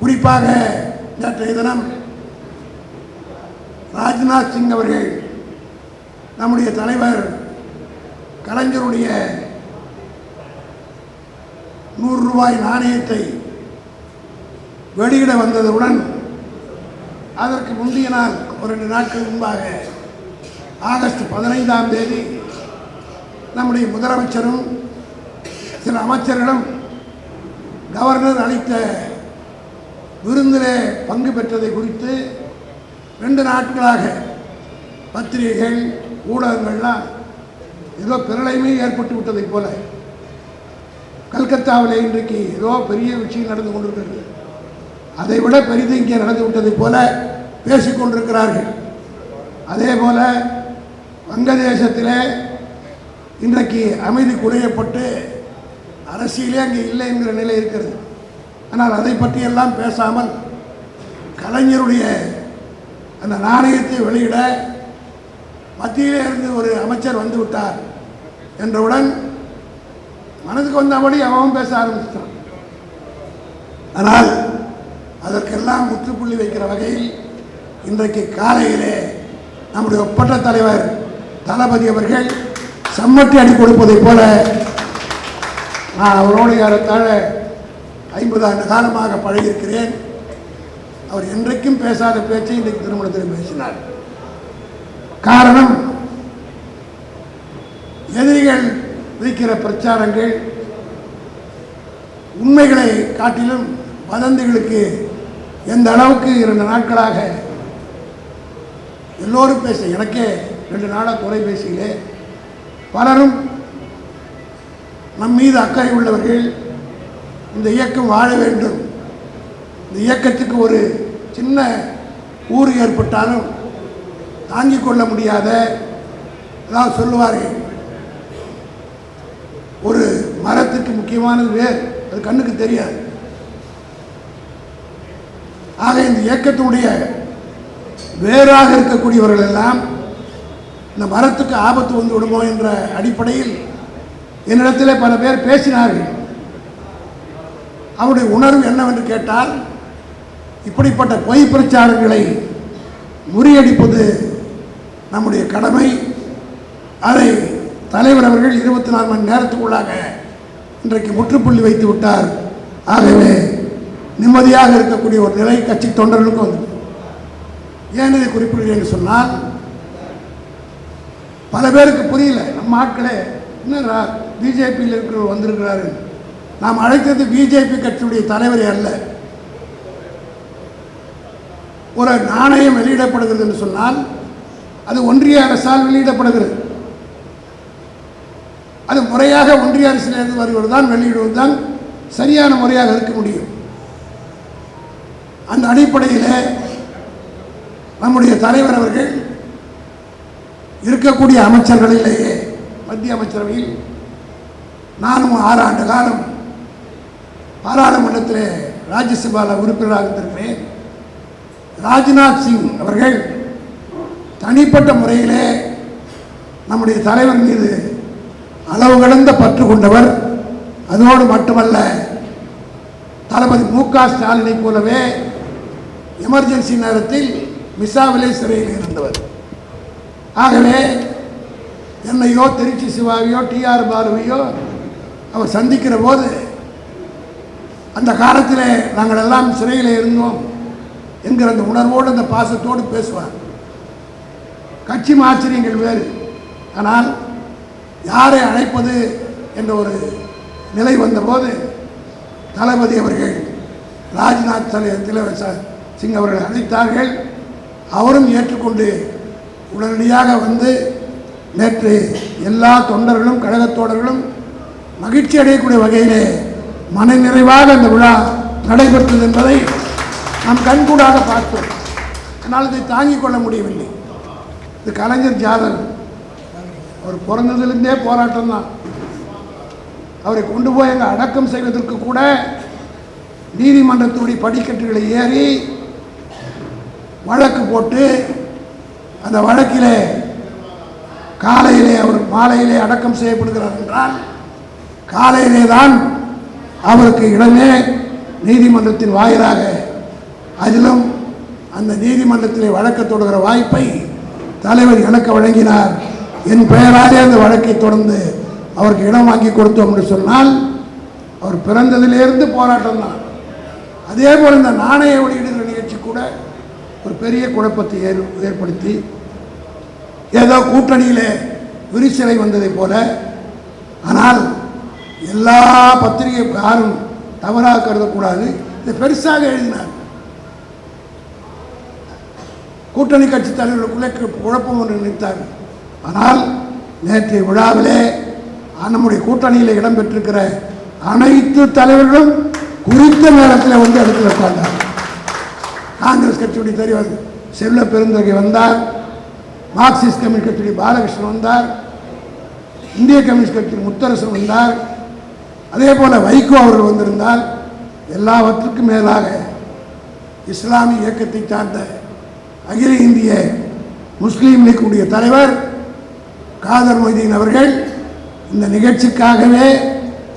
குறிப்பாக நேற்றைய தினம் ராஜ்நாத் சிங் அவர்கள் நம்முடைய தலைவர் கலைஞருடைய நூறு ரூபாய் நாணயத்தை வெளியிட வந்ததுடன் அதற்கு முந்தைய நாள் ஒரு ரெண்டு நாட்கள் முன்பாக ஆகஸ்ட் பதினைந்தாம் தேதி நம்முடைய முதலமைச்சரும் சில அமைச்சர்களும் கவர்னர் அளித்த விருந்திலே பங்கு பெற்றதை குறித்து ரெண்டு நாட்களாக பத்திரிகைகள் ஊடகங்கள்லாம் ஏதோ பிரளயமே ஏற்பட்டு விட்டதைப் போல. கல்கத்தாவில் இன்றைக்கு ஏதோ பெரிய விஷயம் நடந்து கொண்டிருக்கிறது. அதை விட பெரிது இங்கே நடந்து விட்டதை போல பேசிக் கொண்டிருக்கிறார்கள். அதே போல வங்கதேசத்திலே இன்றைக்கு அமைதி குறையப்பட்டு அரசியலே அங்கே இல்லை என்கிற நிலை இருக்கிறது. ஆனால் அதை பற்றியெல்லாம் பேசாமல் கலைஞருடைய அந்த நாணயத்தை வெளியிட மத்தியிலே இருந்து ஒரு அமைச்சர் வந்து விட்டார் என்றவுடன் மனதுக்கு வந்தபடி அவன் பேச ஆரம்பிச்சிட்டான். ஆனால் அதற்கெல்லாம் முற்றுப்புள்ளி வைக்கிற வகையில் இன்றைக்கு காலையிலே நம்முடைய ஒப்பற்ற தலைவர் தளபதி அவர்கள் சம்மட்டி அடி கொடுப்பதைப் போல நான் அவரோடு ஏறத்தாழ ஐம்பது ஆண்டு காலமாக பழகியிருக்கிறேன். அவர் என்றைக்கும் பேசாத பேச்சை இன்றைக்கு திருமணத்தில் பேசினார். காரணம் எதிரிகள் வைக்கிற பிரச்சாரங்கள் உண்மைகளை காட்டிலும் வதந்திகளுக்கு எந்த அளவுக்கு இரண்டு நாட்களாக எல்லோரும் பேச எனக்கே ரெண்டு நாளாக தொலைபேசியிலே பலரும் நம் மீது அக்கறை உள்ளவர்கள் இந்த இயக்கம் வாழ வேண்டும். இந்த இயக்கத்துக்கு ஒரு சின்ன ஊறு ஏற்பட்டாலும் தாங்கிக் கொள்ள முடியாத அதாவது சொல்லுவார்கள் ஒரு மரத்துக்கு முக்கியமானது வேர் அது கண்ணுக்கு தெரியாது. ஆக இந்த இயக்கத்தினுடைய வேறாக இருக்கக்கூடியவர்கள் எல்லாம் இந்த மரத்துக்கு ஆபத்து வந்து விடுமோ என்ற அடிப்படையில் என்னிடத்தில் பல பேர் பேசினார்கள். அவருடைய உணர்வு என்னவென்று கேட்டால் இப்படிப்பட்ட பொய் பிரச்சாரங்களை முறியடிப்பது நம்முடைய கடமை. அதை தலைவர் அவர்கள் இருபத்தி நாலு மணி நேரத்துக்குள்ளாக இன்றைக்கு முற்றுப்புள்ளி வைத்து விட்டார். ஆகவே நிம்மதியாக இருக்கக்கூடிய ஒரு நிலை கட்சி தொண்டர்களுக்கும் வந்து ஏன் இதை குறிப்பிடுகிறேன் சொன்னால் பல பேருக்கு புரியல நம்ம ஆட்களே என்ன பிஜேபியில் இருக்கிறவர் வந்திருக்கிறாரு நாம் அழைத்தது பிஜேபி கட்சியுடைய தலைவர் அல்ல. ஒரு நாணயம் வெளியிடப்படுகிறது என்று சொன்னால் அது ஒன்றிய அரசால் வெளியிடப்படுகிறது. அது முறையாக ஒன்றிய அரசிலிருந்து வருவது தான் வெளியிடுவது தான் சரியான முறையாக இருக்க முடியும். அந்த அடிப்படையில் நம்முடைய தலைவர் அவர்கள் இருக்கக்கூடிய அமைச்சர்களிலேயே மத்திய அமைச்சரவையில் நானும் ஆறு ஆண்டு காலம் பாராளுமன்றத்தில் ராஜ்யசபாவில் உறுப்பினராக இருந்திருக்கிறேன். ராஜ்நாத் சிங் அவர்கள் தனிப்பட்ட முறையிலே நம்முடைய தலைவர் மீது அளவு கடந்த பற்று கொண்டவர். அதோடு மட்டுமல்ல தளபதி மு க ஸ்டாலினை போலவே எமர்ஜென்சி நேரத்தில் மிசாவிலே சிறையில் இருந்தவர். ஆகவே என்னையோ திருச்சி சிவாவையோ டிஆர் பாலுவையோ அவர் சந்திக்கிற போது அந்த காலத்தில் நாங்கள் எல்லாம் சிறையில் இருந்தோம் என்கிற அந்த உணர்வோடு அந்த பாசத்தோடு பேசுவார். கட்சி மாச்சரியங்கள் வேறு. ஆனால் யாரை அழைப்பது என்ற ஒரு நிலை வந்தபோது தளபதி அவர்கள் ராஜ்நாத் தலைவர் சிங் அவர்கள் அழைத்தார்கள். அவரும் ஏற்றுக்கொண்டு உடனடியாக வந்து நேற்று எல்லா தொண்டர்களும் கழகத்தோடர்களும் மகிழ்ச்சி அடையக்கூடிய வகையிலே மன நிறைவாக அந்த விழா நடைபெற்றது என்பதை நாம் கண்கூடாக பார்த்தோம் ஆனால் இதை தாங்கிக் கொள்ள முடியவில்லை. இது கலைஞர் ஜாதகம் அவர் பிறந்ததுலேருந்தே போராட்டம் தான். அவரை கொண்டு போய் அங்கே அடக்கம் செய்வதற்கு கூட நீதிமன்றத்துடைய படிக்கட்டுகளை ஏறி வழக்கு போட்டு அந்த வழக்கிலே காலையிலே அவர் மாலையிலே அடக்கம் செய்யப்படுகிறார் என்றால் காலையிலே தான் அவருக்கு இடமே நீதிமன்றத்தின் வாயிலாக. அதிலும் அந்த நீதிமன்றத்திலே வழக்கு தொடுகிற வாய்ப்பை தலைவர் எனக்கு வழங்கினார். என் பெயராலே அந்த வழக்கை தொடர்ந்து அவருக்கு இடம் வாங்கி கொடுத்தோம் என்று சொன்னால் அவர் பிறந்ததிலிருந்து போராட்டம் தான். அதே போல் இந்த நாணய வெளியிடுகிற நிகழ்ச்சி கூட ஒரு பெரிய குழப்பத்தை ஏற் ஏற்படுத்தி ஏதோ கூட்டணியிலே விரிசலை வந்ததைப் போல. ஆனால் எல்லா பத்திரிகை யாரும் தவறாக கருதக்கூடாது. இதை பெருசாக எழுதினார். கூட்டணி கட்சி தலைவர்களுக்குள்ளே குழப்பம் ஒன்று நினைத்தார். ஆனால் நேற்றைய விழாவிலே நம்முடைய கூட்டணியில் இடம்பெற்றிருக்கிற அனைத்து தலைவர்களும் குறித்த நேரத்தில் வந்து இடத்துல உட்கார்ந்தார் காங்கிரஸ் கட்சியுடைய தலைவர் செல்ல பெருந்தகை வந்தார். மார்க்சிஸ்ட் கம்யூனிஸ்ட் கட்சியுடைய பாலகிருஷ்ணன் வந்தார். இந்திய கம்யூனிஸ்ட் கட்சி முத்தரசன் வந்தார். அதே போல வைகோ அவர்கள் வந்திருந்தால் எல்லாவற்றுக்கும் மேலாக இஸ்லாமிய இயக்கத்தை சார்ந்த அகில இந்திய முஸ்லீம் லீக்குடைய தலைவர் காதர் மொய்தீன் அவர்கள் இந்த நிகழ்ச்சிக்காகவே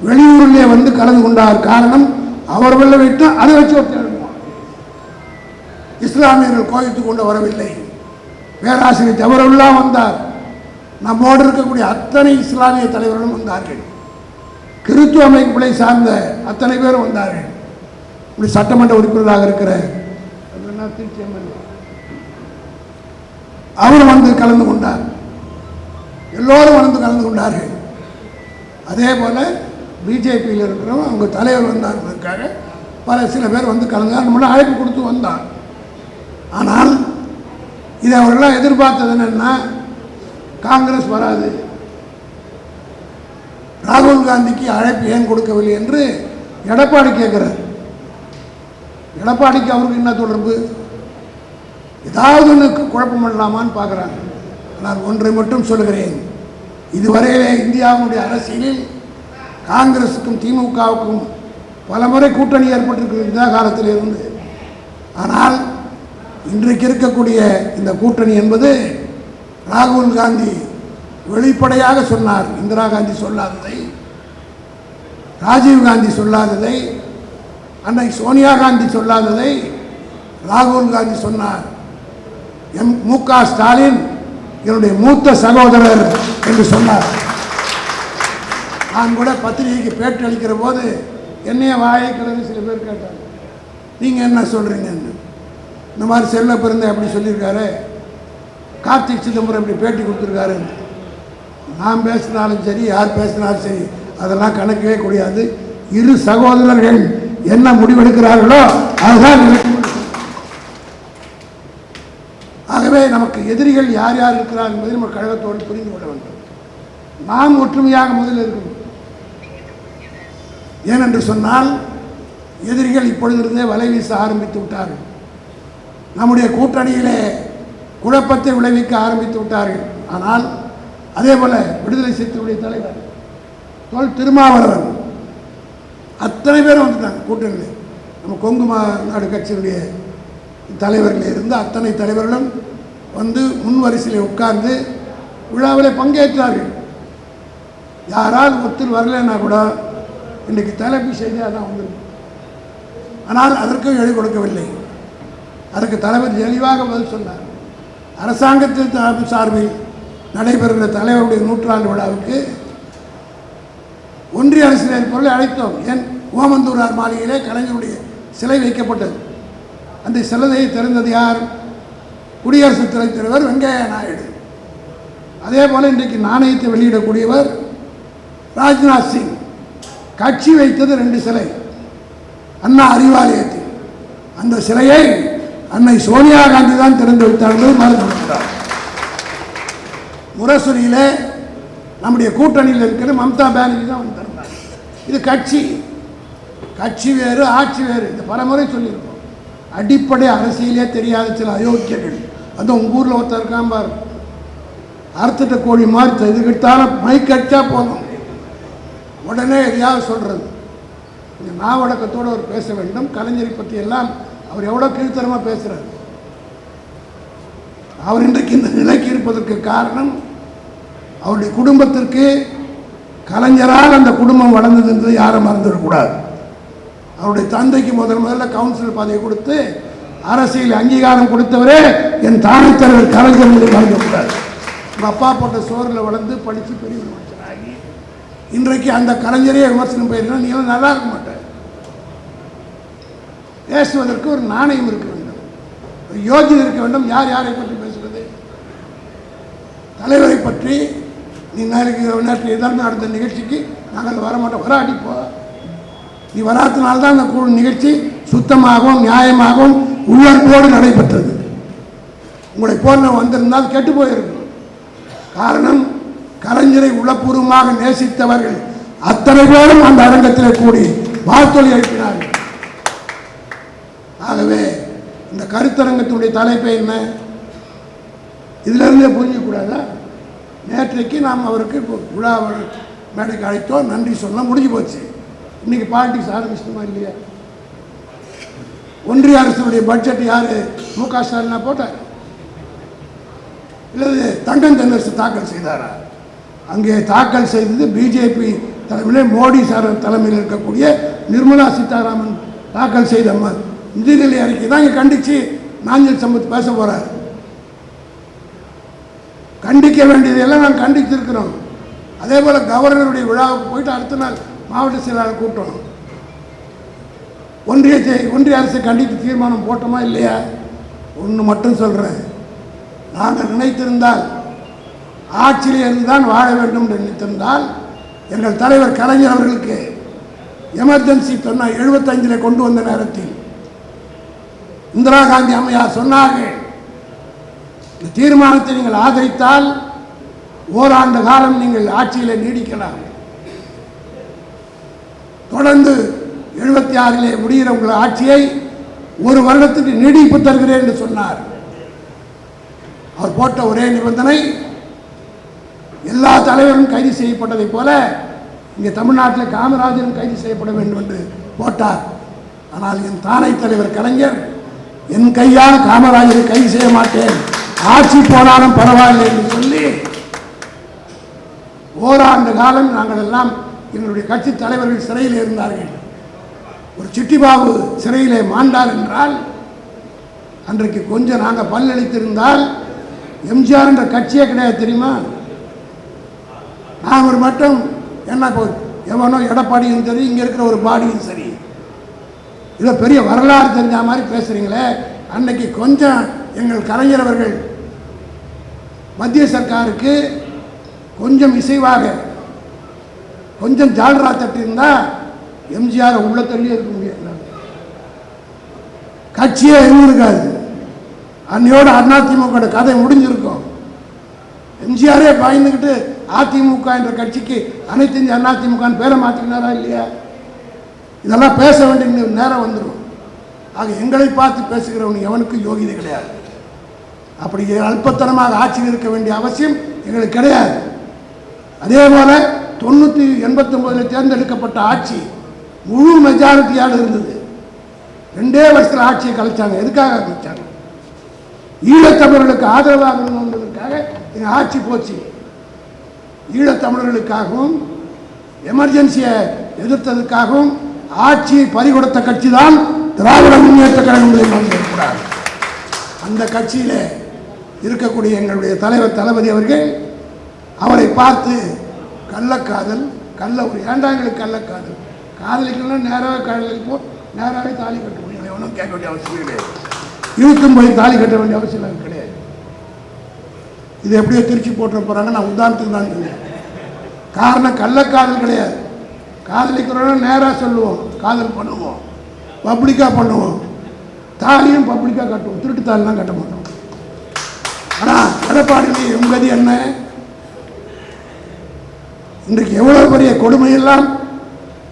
வெளியூரிலே வந்து கலந்து கொண்டார் காரணம் அவர் வெள்ள விட்டு அதை வச்சு ஒருத்தர் இஸ்லாமியர்கள் கோயித்துக் கொண்டு வரவில்லை. பேராசிரியர் ஜவஹர்லா வந்தார். நம்மோடு இருக்கக்கூடிய அத்தனை இஸ்லாமிய தலைவர்களும் வந்தார்கள். கிறித்துவ அமைப்புகளை சார்ந்த அத்தனை பேரும் வந்தார்கள். இப்படி சட்டமன்ற உறுப்பினராக இருக்கிற அவர் திருச்சி அவர் வந்து கலந்து கொண்டார். எல்லோரும் வந்து கலந்து கொண்டார்கள். அதே போல பிஜேபியில் இருக்கிறவங்க அவங்க தலைவர் வந்தாங்கிறதுக்காக பல சில பேர் வந்து கலந்து நம்மள அழைப்பு கொடுத்து வந்தார். ஆனால் இதை அவர்களாம் எதிர்பார்த்தது என்னென்னா காங்கிரஸ் வராது. ராகுல் காந்திக்கு அழைப்பு ஏன் கொடுக்கவில்லை என்று எடப்பாடி கேட்குறார். எடப்பாடிக்கு அவருக்கு என்ன தொடர்பு? ஏதாவது ஒன்று குழப்பம் பண்ணலாமான்னு பார்க்குறாங்க. நான் ஒன்றை மட்டும் சொல்லுகிறேன். இதுவரையிலே இந்தியாவுடைய அரசியலில் காங்கிரஸுக்கும் திமுகவுக்கும் பலமுறை கூட்டணி ஏற்பட்டிருக்கிறது இந்த காலத்தில் இருந்து ஆனால் இன்றைக்கு இருக்கக்கூடிய இந்த கூட்டணி என்பது ராகுல் காந்தி வெளிப்படையாக சொன்னார். இந்திரா காந்தி சொல்லாததை ராஜீவ் காந்தி சொல்லாததை அன்னை சோனியா காந்தி சொல்லாததை ராகுல் காந்தி சொன்னார். எம் மு க ஸ்டாலின் என்னுடைய மூத்த சகோதரர் என்று சொன்னார். நான் கூட பத்திரிகைக்கு பேட்டி அளிக்கிற போது என்னைய வாயக்கிறது சில பேர் கேட்டார் நீங்கள் என்ன சொல்கிறீங்கன்னு இந்த மாதிரி செல்ல பிறந்த அப்படி சொல்லியிருக்காரு? கார்த்திக் சிதம்பரம் இப்படி பேட்டி கொடுத்துருக்காரு நான் பேசினாலும் சரி யார் பேசினாலும் சரி அதெல்லாம் கணக்கவே கூடியாது. இரு சகோதரர்கள் என்ன முடிவெடுக்கிறார்களோ அதுதான் ஆகவே நமக்கு எதிரிகள் யார் யார் இருக்கிறார் என்பதை நம்ம கழகத்தோடு புரிந்து கொள்ள வேண்டும். நாம் ஒற்றுமையாக முதலில் இருக்கணும். ஏனென்று சொன்னால் எதிரிகள் இப்பொழுதிருந்தே வலை வீச ஆரம்பித்து விட்டார்கள். நம்முடைய கூட்டணியிலே குழப்பத்தை விளைவிக்க ஆரம்பித்து விட்டார்கள். ஆனால் அதே போல விடுதலை சிறுத்தைகளுடைய தலைவர் தொல் திருமாவளவன். அத்தனை பேரும் வந்துட்டாங்க கூட்டணியில். நம்ம கொங்கு மா- நாடு கட்சியினுடைய தலைவர்கள் இருந்து அத்தனை தலைவர்களும் வந்து முன் வரிசையில் உட்கார்ந்து விழாவில் பங்கேற்றார்கள். யாரால் ஒத்தில் வரலைன்னா கூட இன்றைக்கு தலைப்பு செய்தியாக தான் வந்திருக்கு. ஆனால் அதற்கும் எழுதி கொடுக்கவில்லை. அதற்கு தலைவர் தெளிவாக பதில் சொன்னார். அரசாங்கத்தின் சார்பில் நடைபெறுகிற தலைவருடைய நூற்றாண்டு விழாவுக்கு ஒன்றிய அரசியல் பொருளை அழைத்தோம். ஏன் ஓமந்தூரார் மாளிகையிலே கலைஞருடைய சிலை வைக்கப்பட்டது. அந்த சிலையை திறந்தது யார்? குடியரசுத் துறை தலைவர் வெங்கையா நாயுடு. அதே போல் இன்றைக்கு நாணயத்தை வெளியிடக்கூடியவர் ராஜ்நாத் சிங். கட்சி வைத்தது ரெண்டு சிலை. அண்ணா அறிவாலயத்தில். அந்த சிலையை அன்னை சோனியா காந்தி தான் திறந்து வைத்தார்கள் மறந்துவிட்டார் முரசொலியில் நம்முடைய கூட்டணியில் இருக்கிற மம்தா பானர்ஜி தான் வந்து திறந்தாங்க இது கட்சி. கட்சி வேறு ஆட்சி வேறு. இந்த பலமுறை சொல்லியிருக்கோம். அடிப்படை அரசியலே தெரியாத சில அயோக்கியர்கள். அதுவும் உங்கள் ஊரில் ஒருத்தர் இருக்கான் பாரு. அறுத்துட்ட கோழி மாதிரி எதுக்கிட்டாலும் மைக் போதும். உடனே எதையாவது சொல்கிறது இந்த நாவடக்கத்தோடு அவர் பேச வேண்டும். கலைஞரை பற்றி எல்லாம் அவர் எவ்வளோ கீழ்த்தரமாக பேசுகிறார் அவர் இன்றைக்கு இந்த இருப்பதற்கு காரணம் அவருடைய குடும்பத்திற்கு கலைஞரால் அந்த குடும்பம் வளர்ந்தது என்பதை யாரும் மறந்துவிடக்கூடாது. அவருடைய தந்தைக்கு முதல் முதல்ல கவுன்சில் பதவி கொடுத்து அரசியல் அங்கீகாரம் கொடுத்தவரே என் தானைத் தலைவர் கலைஞர் என்பதை மறக்கக்கூடாது உங்கள் அப்பா போட்ட சோறில் வளர்ந்து படித்து பெரிய மனுஷனாகி இன்றைக்கு அந்த கலைஞரே விமர்சனம் போயிருந்தா நீங்களும் நல்லா இருக்க மாட்டேன். பேசுவதற்கு ஒரு நாணயம் இருக்க வேண்டும். ஒரு யோகியம் இருக்க வேண்டும். யார் யாரை பற்றி தலைவரை பற்றி நீ நாளைக்கு நேற்று எதாவது நடந்த நிகழ்ச்சிக்கு நாங்கள் வரமாட்டோம் வராட்டிப்போ நீ வராதனால தான் அந்த குழு நிகழ்ச்சி சுத்தமாகவும் நியாயமாகவும் உள்ளன்போடு நடைபெற்றது. உங்களை போன்ற வந்திருந்தால் கெட்டு போயிருக்கும். காரணம் கலைஞரை உளப்பூர்வமாக நேசித்தவர்கள் அத்தனை பேரும் அந்த அரங்கத்தில் கூடி வாழ்த்தொலி எழுப்பினார்கள் ஆகவே இந்த கருத்தரங்கத்தினுடைய தலைப்பு என்ன? இதிலிருந்தே புரிஞ்சக்கூடாதா? நேற்றைக்கு நாம் அவருக்கு விழா மேடைக்கு அழைத்தோம். நன்றி சொன்னால் முடிஞ்சு போச்சு. இன்னைக்கு பாலிடிக்ஸ் ஆரம்பிச்சிட்டுமா இல்லையா? ஒன்றிய அரசுடைய பட்ஜெட் யார்? மு க ஸ்டாலினா போட்டார். இல்லது தண்டன் தென்னரசு தாக்கல் செய்தாரா? அங்கே தாக்கல் செய்தது பிஜேபி தலைமையில் மோடி சார் தலைமையில் இருக்கக்கூடிய நிர்மலா சீதாராமன் தாக்கல் செய்த நிதிநிலை அறிக்கை தான் இங்கே கண்டித்து நாஞ்சல் சம்பத் பேச போகிறார் கண்டிக்க வேண்டியதெல்லாம் நாங்கள் கண்டித்திருக்கிறோம் அதே போல் கவர்னருடைய விழாவுக்கு போயிட்டு அடுத்த நாள் மாவட்ட செயலாளர் கூட்டம் ஒன்றிய ஒன்றிய அரசை கண்டித்து தீர்மானம் போட்டோமா இல்லையா? ஒன்று மட்டும் சொல்கிறேன் நாங்கள் நினைத்திருந்தால் ஆட்சியில் இருந்துதான் வாழ வேண்டும் என்று நினைத்திருந்தால் எங்கள் தலைவர் கலைஞர் அவர்களுக்கு எமர்ஜென்சி சொன்னால் எழுபத்தஞ்சில் கொண்டு வந்த நேரத்தில் இந்திரா காந்தி அம்மையார் சொன்னார்கள் இந்த தீர்மானத்தை நீங்கள் ஆதரித்தால் ஓராண்டு காலம் நீங்கள் ஆட்சியில் நீடிக்கலாம். தொடர்ந்து எழுபத்தி ஆறிலே முடிகிற உங்கள் ஆட்சியை ஒரு வருடத்துக்கு நீடிப்பு தருகிறேன் என்று சொன்னார். அவர் போட்ட ஒரே நிபந்தனை எல்லா தலைவரும் கைது செய்யப்பட்டதைப் போல இங்கே தமிழ்நாட்டில் காமராஜரும் கைது செய்யப்பட வேண்டும் என்று போட்டார். ஆனால் என் தானை தலைவர் கலைஞர் என் கையால் காமராஜரை கைது செய்ய மாட்டேன். ஆட்சி போனாலும் பரவாயில்லை என்று சொல்லி ஓராண்டு காலம் நாங்கள் எல்லாம் எங்களுடைய கட்சி தலைவர்கள் சிறையில் இருந்தார்கள். ஒரு சிட்டிபாபு சிறையிலே மாண்டார் என்றால் அன்றைக்கு கொஞ்சம் நாங்கள் பல்லளித்திருந்தால் எம்ஜிஆர் என்ற கட்சியே கிடையாது தெரியுமா? நான் ஒரு மட்டும் என்ன எவனோ எடப்பாடியும் சரி இங்கே இருக்கிற ஒரு பாடியும் சரி. இதோ பெரிய வரலாறு தெரிஞ்ச மாதிரி பேசுகிறீங்களே அன்னைக்கு கொஞ்சம் எங்கள் கலைஞர் அவர்கள் மத்திய சர்க்காருக்கு கொஞ்சம் இசைவாக கொஞ்சம் ஜால்ரா தட்டியிருந்தா எம்ஜிஆர் உள்ள தள்ளி இருக்க முடியாது. கட்சியே இருந்திருக்காது அன்னையோட அதிமுக கதை முடிஞ்சிருக்கும். எம்ஜிஆரே பயந்துக்கிட்டு அதிமுக என்ற கட்சிக்கு அனைத்து இந்திய அதிமுகன்னு பேரை மாற்றிக்கினாரா இல்லையா? இதெல்லாம் பேச வேண்டிய நேரம் வந்துடும் ஆக எங்களை பார்த்து பேசுகிறவன் எவனுக்கும் யோகிதை கிடையாது. அப்படி அல்பத்தனமாக ஆட்சியில் இருக்க வேண்டிய அவசியம் எங்களுக்கு கிடையாது. அதே போல தொண்ணூற்றி எண்பத்தொம்போதில் தேர்ந்தெடுக்கப்பட்ட ஆட்சி முழு மெஜாரிட்டியாக இருந்தது. ரெண்டே வருஷத்தில் ஆட்சியை கலைச்சாங்க. எதுக்காக கலைச்சாங்க? ஈழத்தமிழர்களுக்கு ஆதரவாக இருந்ததற்காக எங்கள் ஆட்சி போச்சு. ஈழத்தமிழர்களுக்காகவும் எமர்ஜென்சியை எதிர்த்ததுக்காகவும் ஆட்சியை பறிகொடுத்த கட்சி தான் திராவிட முன்னேற்ற கழகம் என்பதை அந்த கட்சியில் இருக்கக்கூடிய எங்களுடைய தலைவர் தளபதி அவர்கள் அவரை பார்த்து கள்ளக்காதல் கள்ள ஒரு ஏண்டாங்களுக்கு கள்ளக்காதல் காதலிக்கலாம் நேராக போ நேராகவே தாலி கட்ட முடியும் ஒன்றும் கேட்க வேண்டிய அவசியம் கிடையாது இருக்கும் போய் தாலி கட்ட வேண்டிய அவசியம் எனக்கு கிடையாது. இது எப்படியோ திருச்சி போட்டு போகிறாங்க நான் உதாரணத்துக்கு தான் சொன்னேன் காரணம் கள்ளக்காதல் கிடையாது. காதலிக்கிறோம் நேராக சொல்லுவோம் காதல் பண்ணுவோம் பப்ளிக்காக பண்ணுவோம். தாலியும் பப்ளிக்காக கட்டுவோம் திருட்டு தாலிலாம் கட்ட மாட்டோம். ஆனால் எடப்பாடி உங்கதி என்ன? இன்றைக்கு எவ்வளோ பெரிய கொடுமையெல்லாம்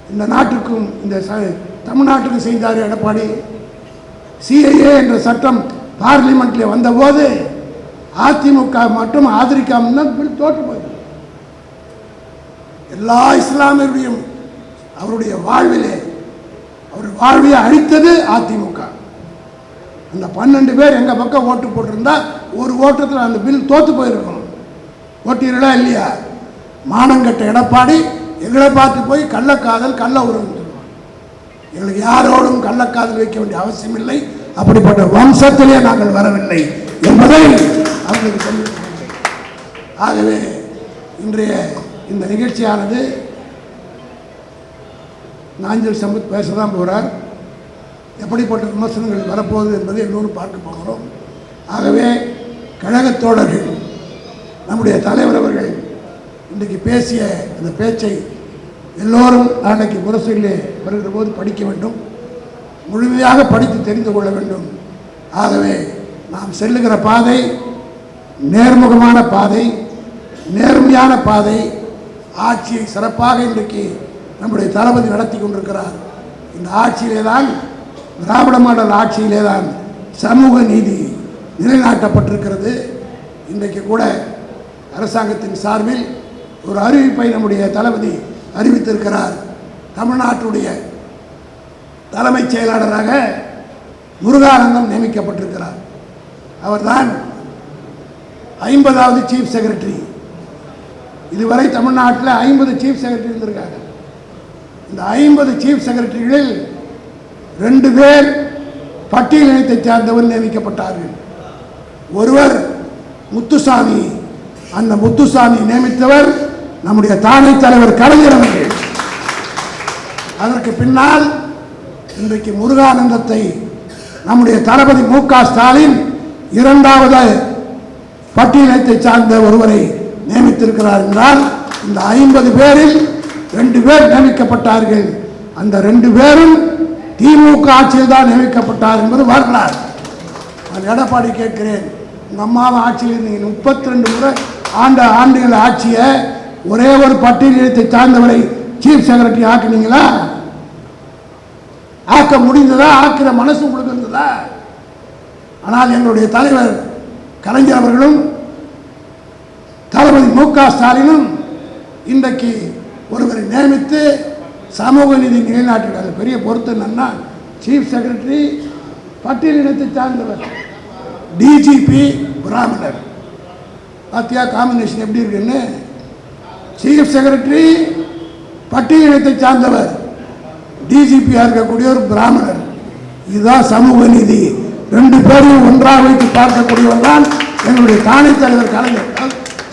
இந்த நாட்டுக்கும் இந்த ச- தமிழ்நாட்டுக்கும் செய்தார் எடப்பாடி. சிஐஏ என்ற சட்டம் பார்லிமெண்ட்டில் வந்தபோது அதிமுக மட்டும் ஆதரிக்காமல் தான் தோற்று போயிடுது எல்லா இஸ்லாமியருடையும் அவருடைய வாழ்விலே அவர் வாழ்வியை அழித்தது அதிமுக. அந்த பன்னெண்டு பேர் எங்கள் பக்கம் ஓட்டு போட்டிருந்தா ஒரு ஓட்டத்தில் அந்த பில் தோற்று போயிருக்கணும். ஓட்டீர்களா இல்லையா? மானங்கட்ட எடப்பாடி எங்களை பார்த்து போய் கள்ளக்காதல் கள்ள உறவு எங்களுக்கு யாரோடும் கள்ளக்காதல் வைக்க வேண்டிய அவசியம் இல்லை. அப்படிப்பட்ட வம்சத்திலே நாங்கள் வரவில்லை என்பதை அவர்களுக்கு சொல்லி ஆகவே இன்றைய இந்த நிகழ்ச்சியானது நாஞ்சல் சம்பத் பேச தான் போகிறார் எப்படிப்பட்ட விமர்சனங்கள் வரப்போகுது என்பதை எல்லோரும் பார்க்க போகிறோம். ஆகவே தோழர்கள் நம்முடைய தலைவர் அவர்கள் இன்றைக்கு பேசிய அந்த பேச்சை எல்லோரும் நாளைக்கு முரசுகளே வருகிற போது படிக்க வேண்டும். முழுமையாக படித்து தெரிந்து கொள்ள வேண்டும். ஆகவே நாம் செல்லுகிற பாதை நேர்முகமான பாதை நேர்மையான பாதை ஆட்சியை சிறப்பாக இன்றைக்கு நம்முடைய தளபதி நடத்தி கொண்டிருக்கிறார். இந்த ஆட்சியிலே தான் திராவிட மாடல் ஆட்சியிலே தான் சமூக நீதி நிலைநாட்டப்பட்டிருக்கிறது. இன்றைக்கு கூட அரசாங்கத்தின் சார்பில் ஒரு அறிவிப்பை நம்முடைய தளபதி அறிவித்திருக்கிறார். தமிழ்நாட்டுடைய தலைமைச் செயலாளராக முருகானந்தம் நியமிக்கப்பட்டிருக்கிறார். அவர்தான் ஐம்பதாவது சீஃப் செக்ரட்டரி இதுவரை தமிழ்நாட்டில் ஐம்பது சீஃப் செக்ரட்டரி இருந்திருக்காங்க. இந்த ஐம்பது சீஃப் செக்ரட்டரிகளில் ரெண்டு பேர் பட்டியல் இனத்தைச் சார்ந்தவர் நியமிக்கப்பட்டார்கள். ஒருவர் முத்துசாமி. அந்த முத்துசாமி நியமித்தவர் நம்முடைய தானை தலைவர் கலைஞர் அவர்கள். அதற்கு பின்னால் இன்றைக்கு முருகானந்தத்தை நம்முடைய தளபதி மு க ஸ்டாலின் இரண்டாவது பட்டியலத்தை சார்ந்த ஒருவரை நியமித்திருக்கிறார் என்றால் இந்த ஐம்பது பேரில் ரெண்டு பேர் நியமிக்கப்பட்டார்கள். அந்த ரெண்டு பேரும் திமுக ஆட்சியில் தான் நியமிக்கப்பட்டார் என்பது வரலாறு. நான் எடப்பாடி கேட்கிறேன். உங்கள் அம்மாவை ஆட்சியில் இருந்தீங்க முப்பத்தி ரெண்டு முறை ஆண்டு ஆண்டுகள் ஆட்சியை ஒரே ஒரு பட்டியலத்தை சார்ந்தவரை சீஃப் செக்ரட்டரி ஆக்குனீங்களா? ஆக்க முடிந்ததா? ஆக்கிற மனசு உங்களுக்கு இருந்ததா? ஆனால் எங்களுடைய தலைவர் கலைஞர் அவர்களும் தளபதி மு க ஸ்டாலினும் இன்றைக்கு ஒருவரை நியமித்து சமூக நீதி நிலைநாட்டுகிறார் பெரிய பொருத்தம் என்னன்னா சீஃப் செக்ரட்டரி பட்டியலினத்தை சார்ந்தவர். டிஜிபி பிராமணர். பார்த்தியா காம்பினேஷன் எப்படி இருக்குன்னு? சீஃப் செக்ரட்டரி பட்டியலத்தை சார்ந்தவர். டிஜிபியாக இருக்கக்கூடிய ஒரு பிராமணர். இதுதான் சமூக நீதி. ரெண்டு பேரையும் ஒன்றாக வைத்து பார்க்கக்கூடியவர் தான் எங்களுடைய தானே தலைவர் கலைஞர்.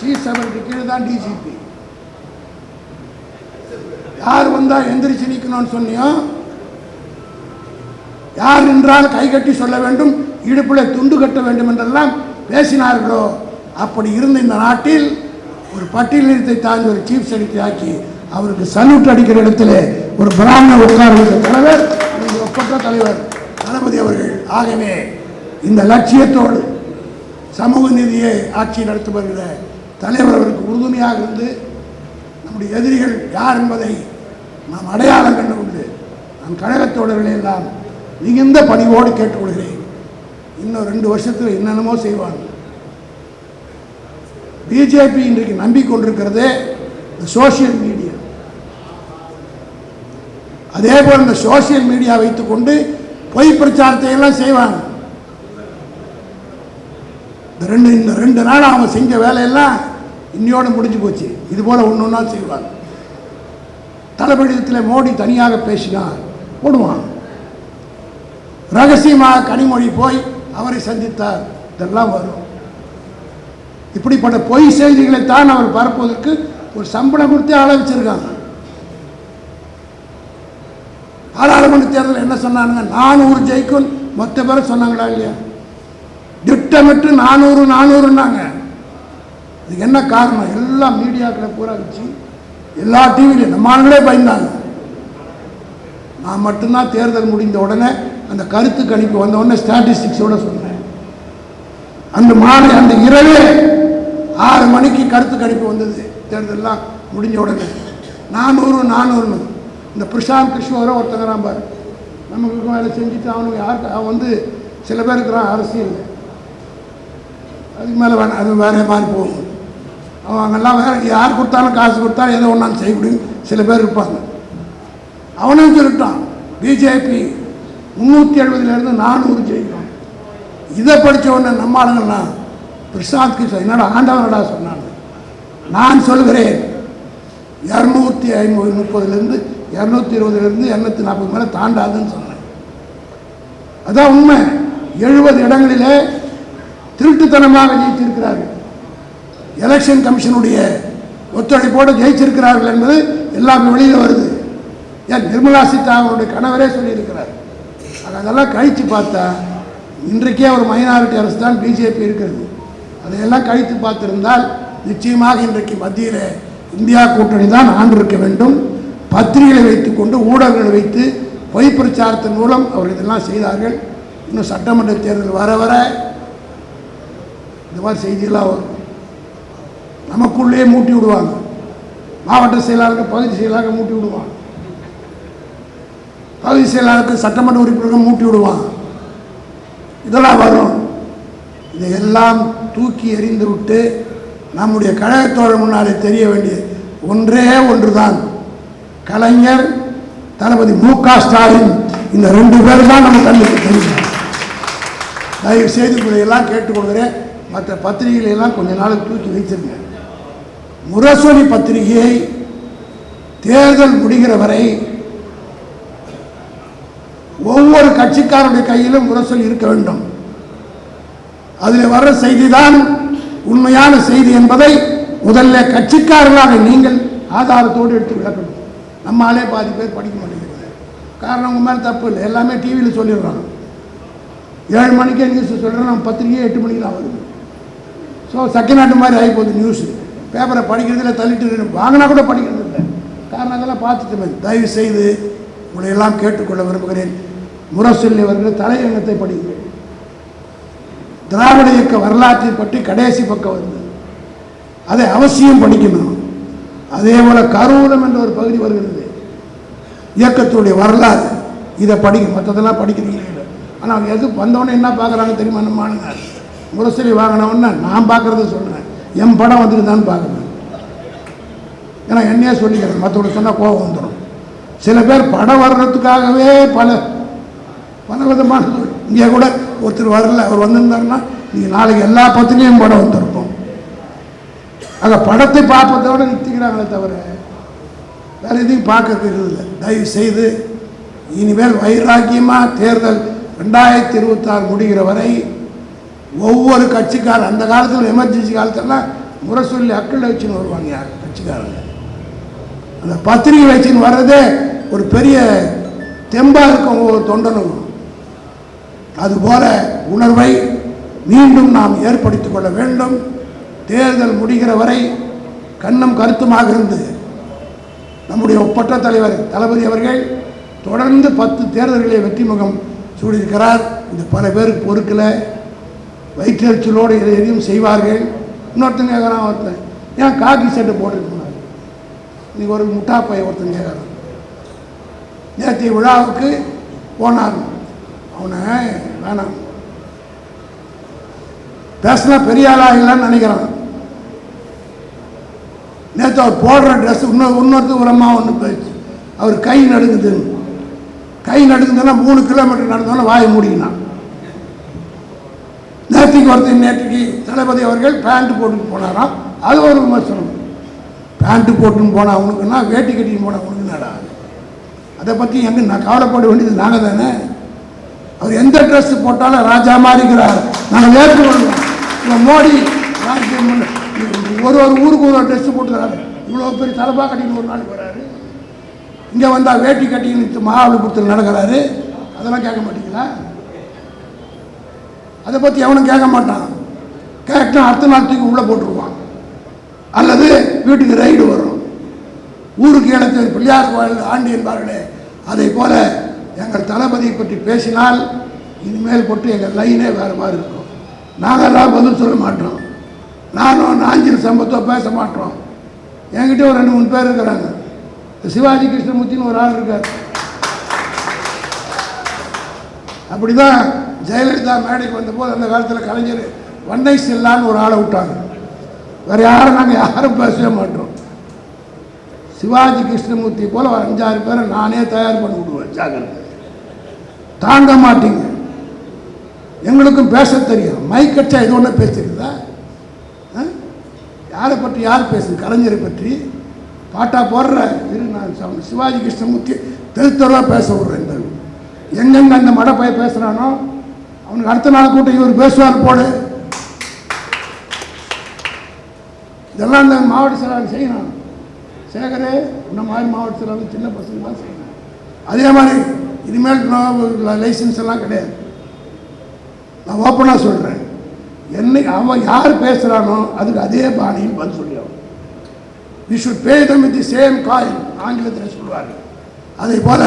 சீஃப் செக்ரட்டரி கீழே தான் டிஜிபி யார் வந்தால் எந்திரிச்சு நிற்கணும்னு சொன்னியோ? யார் நின்றால் கை கட்டி சொல்ல வேண்டும்? இடுப்பில் துண்டு கட்ட வேண்டும் என்றெல்லாம் பேசினார்களோ? அப்படி இருந்த இந்த நாட்டில் ஒரு பட்டியலிடத்தை தாண்டி ஒரு சீஃப் செக்ரட்டரி ஆக்கி அவருக்கு சல்யூட் அடிக்கிற இடத்துல ஒரு பிராமண உட்கார்ந்த தலைவர் ஒப்பற்ற தலைவர் தளபதி அவர்கள். ஆகவே இந்த லட்சியத்தோடு சமூக நீதியை ஆட்சி நடத்தி வருகிற தலைவர் அவருக்கு உறுதுணையாக இருந்து நம்முடைய எதிரிகள் யார் என்பதை நாம் அடையாளம் கண்டு கொண்டு நம் கழகத்தோழர்களை எல்லாம் மிகுந்த பணிவோடு கேட்டுக்கொள்கிறேன். இன்னும் ரெண்டு வருஷத்தில் என்னென்னமோ செய்வாங்க. பிஜேபி இன்றைக்கு நம்பிக்கொண்டிருக்கிறதே இந்த சோஷியல் மீடியா அதே போல் இந்த சோஷியல் மீடியா வைத்துக்கொண்டு பொய் பிரச்சாரத்தை எல்லாம் செய்வாங்க. இந்த ரெண்டு இந்த ரெண்டு நாள் அவங்க செஞ்ச வேலையெல்லாம் இன்னையோடு முடிஞ்சு போச்சு. இது போல் ஒன்று ஒன்றா செய்வாங்க. தலைமையிடத்தில் மோடி தனியாக பேசினார். போடுவான் ரகசியமாக கனிமொழி போய் அவரை சந்தித்தார் இதெல்லாம் வரும். இப்படிப்பட்ட பொய் செய்திகளை தான் அவர் பரப்புவதற்கு ஒரு சம்பளம் கொடுத்து ஆள வச்சிருக்காங்க. பாராளுமன்ற தேர்தல் என்ன சொன்னாங்க நானூறு ஜெயிக்கும். மொத்த பேர் சொன்னாங்களா இல்லையா? திட்டமிட்டு நானூறு நானூறுன்னாங்க. இதுக்கு என்ன காரணம்? எல்லா மீடியாக்களை பூரா வச்சு எல்லா டிவிலையும் நம்ம ஆளுங்களே பயந்தாங்க. நான் மட்டும்தான் தேர்தல் முடிந்த உடனே அந்த கருத்து கணிப்பு வந்த உடனே ஸ்டாட்டிஸ்டிக்ஸோட சொன்னேன் அந்த மாலை அந்த இரவே ஆறு மணிக்கு கருத்து கணிப்பு வந்தது. தேர்தலெலாம் முடிஞ்ச உடனே. நானூறு நானூறு இந்த பிரசாந்த் கிருஷ்ணவரை ஒருத்தங்கிறான் பாரு. நமக்கு வேலை செஞ்சுட்டு அவனுக்கு யாருக்கு அவன் வந்து சில பேர் இருக்கிறான் அரசியல். அதுக்கு மேலே வேணாம் அது வேறே மாதிரி போகும். அவங்கெல்லாம் வேற யார் கொடுத்தாலும் காசு கொடுத்தாலும் ஏதோ ஒன்றாலும் செய்ய முடியும். சில பேர் இருப்பாங்க. அவனும் சொல்லிட்டான் பிஜேபி முந்நூற்றி எழுபதுலேருந்து நானூறு ஜெயிக்கும். இதை படித்த உடனே நம்ம ஆளுங்கள்லாம் பிரசாந்த் கிருஷ்ணன் என்னோட ஆண்டவனடா சொன்னாங்க. நான் சொல்கிறேன் இரநூத்தி ஐம்பது முப்பதுலேருந்து இரநூத்தி இருபதுலேருந்து இரநூத்தி நாற்பது மேலே தாண்டாதுன்னு சொன்னேன். அதான் உண்மை. எழுபது இடங்களிலே திருட்டுத்தனமாக ஜெயிச்சிருக்கிறார்கள் எலெக்ஷன் கமிஷனுடைய ஒத்துழைப்போடு ஜெயிச்சிருக்கிறார்கள் என்பது எல்லாமே வெளியில் வருது. ஏன் நிர்மலா சீதாராமனுடைய கணவரே சொல்லியிருக்கிறார். ஆக அதெல்லாம் கழித்து பார்த்தா இன்றைக்கே ஒரு மைனாரிட்டி அரசு தான் பிஜேபி இருக்கிறது. அதையெல்லாம் கழித்து பார்த்திருந்தால் நிச்சயமாக இன்றைக்கு மத்தியில் இந்தியா கூட்டணி தான் ஆண்டிருக்க வேண்டும். பத்திரிகைகளை வைத்துக்கொண்டு ஊடகங்களை வைத்து பொய் பிரச்சாரத்தின் மூலம் அவர் இதெல்லாம் செய்தார்கள். இன்னும் சட்டமன்ற தேர்தல் வர வர இந்த மாதிரி செய்தியெல்லாம் வரும். நமக்குள்ளேயே மூட்டி விடுவாங்க. மாவட்ட செயலாளர்கள் பகுதி செயலாளர்கள் மூட்டி விடுவாங்க. பகுதி செயலாளருக்கு சட்டமன்ற உறுப்பினர்கள் மூட்டி விடுவான். இதெல்லாம் வரும். இதையெல்லாம் தூக்கி எறிந்து விட்டு நம்முடைய கழகத்தோழ முன்னாலே தெரிய வேண்டிய ஒன்றே ஒன்று தான் கலைஞர் தளபதி மு க ஸ்டாலின் இந்த ரெண்டு பேர் தான் நம்ம கண்ணுக்கு தெரியும். தயவு செய்து இதையெல்லாம் கேட்டுக்கொள்கிறேன். மற்ற பத்திரிகைகளை எல்லாம் கொஞ்ச நாளுக்கு தூக்கி வைத்திருங்க. முரசொலி பத்திரிகையை தேர்தல் முடிகிற வரை கட்சிக்காரனுடைய கையிலும் முரசொலி இருக்க வேண்டும். அதில் வர்ற செய்தி தான் உண்மையான செய்தி என்பதை முதல்ல கட்சிக்காரர்களாக நீங்கள் ஆதாரத்தோடு எடுத்து விளக்கணும். நம்மாலே பாதி பேர் படிக்க மாட்டேங்கிறது காரணம் உங்கள் மேலே தப்பு இல்லை. எல்லாமே டிவியில் சொல்லிடுறாங்க. ஏழு மணிக்கே நியூஸ் சொல்கிறேன் நம்ம பத்திரிக்கை எட்டு மணிக்கெலாம் வருது ஸோ செகண்ட் ஹேண்ட் மாதிரி ஆகி போகுது நியூஸ் பேப்பரை படிக்கிறதுல தள்ளிட்டு வாங்கினா கூட படிக்கிறது இல்லை காரணம் அதெல்லாம் பார்த்துட்டு தயவு செய்து உங்களை எல்லாம் கேட்டுக்கொள்ள விரும்புகிறேன். முரசொல்லி அவர்கள் தலையங்கத்தை படிங்கள் திராவிட இயக்க வரலாற்றை பற்றி கடைசி பக்கம் வருது அதை அவசியம் படிக்கணும். அதே போல கரூரம் என்ற ஒரு பகுதி வருகிறது. இயக்கத்துடைய வரலாறு இதை படிக்க மற்றதெல்லாம் படிக்கிறீங்க ஆனால் அவங்க எது வந்தவொடனே என்ன பார்க்குறாங்க தெரியுமா நம்ம ஆளுங்க முரசொலி வாங்கினவொன்னே நான் பார்க்குறத சொல்கிறேன் என் படம் வந்துருந்தான்னு பார்க்குறேன் ஏன்னா என்னையே சொல்லிக்கிறேன். மற்றவங்க சொன்னால் கோபம் வந்துடும் சில பேர் படம் வர்றதுக்காகவே பல பல விதமான இங்கே கூட ஒருத்தர் வரல அவர் வந்திருந்தாருன்னா நீங்கள் நாளைக்கு எல்லா பத்திரிகையும் படம் வந்திருக்கும். ஆக படத்தை பார்ப்பதோட நிறுத்திக்கிறாங்களே தவிர வேறு எதையும் பார்க்கறது இல்லை. தயவு செய்து இனிமேல் வைராக்கியமாக தேர்தல் ரெண்டாயிரத்தி இருபத்தாறு முடிகிற வரை ஒவ்வொரு கட்சிக்காரன் அந்த காலத்தில் எமர்ஜென்சி காலத்துலலாம் முரசொல்லி அக்கள் வச்சுன்னு வருவாங்க யார்? கட்சிக்காரங்க. அந்த பத்திரிகை வச்சுன்னு வர்றதே ஒரு பெரிய தெம்பாக இருக்கும் ஒவ்வொரு தொண்டனும். அதுபோல உணர்வை மீண்டும் நாம் ஏற்படுத்திக் கொள்ள வேண்டும். தேர்தல் முடிகிற வரை கண்ணும் கருத்துமாக இருந்து நம்முடைய ஒப்பற்ற தலைவர் தளபதி அவர்கள் தொடர்ந்து பத்து தேர்தல்களை வெற்றி முகம் சூடியிருக்கிறார். இந்த பல பேருக்கு பொறுக்கல. வயிற்றெரிச்சலோடு இதை எதையும் செய்வார்கள். இன்னொருத்தன் கேட்குறான் ஒருத்தன் ஏன் காக்கி சட்டை போட்டுருக்கணும் இன்னைக்கு ஒரு முட்டாப்பை ஒருத்தன் கேட்குறான். நேற்றைய விழாவுக்கு போனார். அவனை வேணாம். பேசினா பெரிய ஆளா இல்லைன்னு நினைக்கிறான். நேற்று அவர் போடுற ட்ரெஸ் இன்னொரு இன்னொருத்தர் ஒரு அம்மா ஒன்று போயிடுச்சு. அவர் கை நடுங்குதுன்னு கை நடுங்குதுன்னா மூணு கிலோமீட்டர் நடந்தாலும் வாயை மூடிக்கினான். நேற்றுக்கு ஒருத்தர் நேற்றுக்கு தளபதி அவர்கள் பேண்ட் போட்டுன்னு போனாராம். அது ஒரு விமர்சனம். பேண்ட்டு போட்டுன்னு போனால் அவனுக்குன்னா வேட்டி கட்டின்னு போனா அவனுக்கு என்னடா அதை? பற்றி எங்கே நான் கவலைப்பட வேண்டியது நாங்கள் தானே அவர் எந்த ட்ரெஸ் போட்டாலும் ராஜா மாதிரி இருக்கிறார். நாங்கள் ஏற்றுக்கொள்வோம் இந்த மோடி ராஜ்யம் ஒரு ஒரு ஊருக்கு ஒரு ட்ரெஸ் போட்டுக்கிறாரு. இவ்வளோ பெரிய தலைப்பா கட்டின்னு ஒரு நாளைக்கு வராரு இங்கே வந்தால் வேட்டி கட்டின்னு மகாபலிபுரத்தில் நடக்கிறாரு. அதெல்லாம் கேட்க மாட்டீங்களா? அதை பற்றி எவனும் கேட்க மாட்டான். கேட்டா அடுத்த நாள் தூக்கி உள்ளே போட்டுருவான். அல்லது வீட்டுக்கு ரைடு வரும். ஊருக்கு இடத்து பிள்ளையார் கோயில் ஆண்டி என்பார்களே அதை போல எங்கள் தளபதியை பற்றி பேசினால் இனிமேல் போட்டு எங்கள் லைனே வேறு மாதிரி இருக்கும். நாங்கள்லாம் பதில் சொல்ல மாட்டோம். நானும் நாஞ்சில் சம்பத்தோ பேச மாட்டோம். என்கிட்ட ஒரு ரெண்டு மூணு பேர் இருக்கிறாங்க. சிவாஜி கிருஷ்ணமூர்த்தின்னு ஒரு ஆள் இருக்கார். அப்படிதான் ஜெயலலிதா மேடைக்கு வந்தபோது அந்த காலத்தில் கலைஞர் வண்டை செல்லான்னு ஒரு ஆளை விட்டாங்க. வேற யாரும் நாங்கள் யாரும் பேசவே மாட்டோம். சிவாஜி கிருஷ்ணமூர்த்தி போல ஒரு அஞ்சாறு பேரை நானே தயார் பண்ணி விடுவேன். ஜாகிரதை தாங்க மாட்டீங்க. எங்களுக்கும் பேச தெரியும். மைக் கட்சா இது ஒன்று பேசுறதா யாரை பற்றி யார் பேசுது? கலைஞரை பற்றி. பாட்டா போடுற இரு நான் சிவாஜி கிருஷ்ணமூர்த்தி தெரு பேச விடுறேன் எங்கெங்க அந்த மடப்பைய பேசுகிறானோ அவனுக்கு அடுத்த நாள் கூட்டம் இவர் பேசுவார் போடு. இதெல்லாம் இந்த மாவட்ட செயலாளர் செய்யணும். சேகரே இந்த மாதிரி மாவட்ட செயலாளர் சின்ன பசங்களாம் செய்யணும். அதே மாதிரி இனிமேல் லைசன்ஸ் எல்லாம் கிடையாது. நான் ஓப்பனாக சொல்கிறேன் என்னைக்கு அவன் யார் பேசுகிறானோ அதுக்கு அதே பாணியில் பதில் சொல்லி we should pay them with the same coin ஆங்கிலத்தில் சொல்வார் அதை போல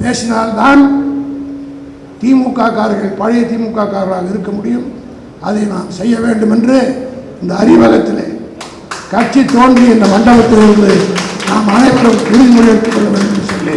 பேசினால்தான் திமுக காரர்கள் பழைய திமுக காரர்களாக இருக்க முடியும். அதை நாம் செய்ய வேண்டும் என்று இந்த அறிவகத்தில் கட்சி தோன்றி இந்த மண்டபத்திலிருந்து நாம் அனைவரும் உறுதிமொழி எடுத்துக் கொள்ள வேண்டும் என்று சொல்லி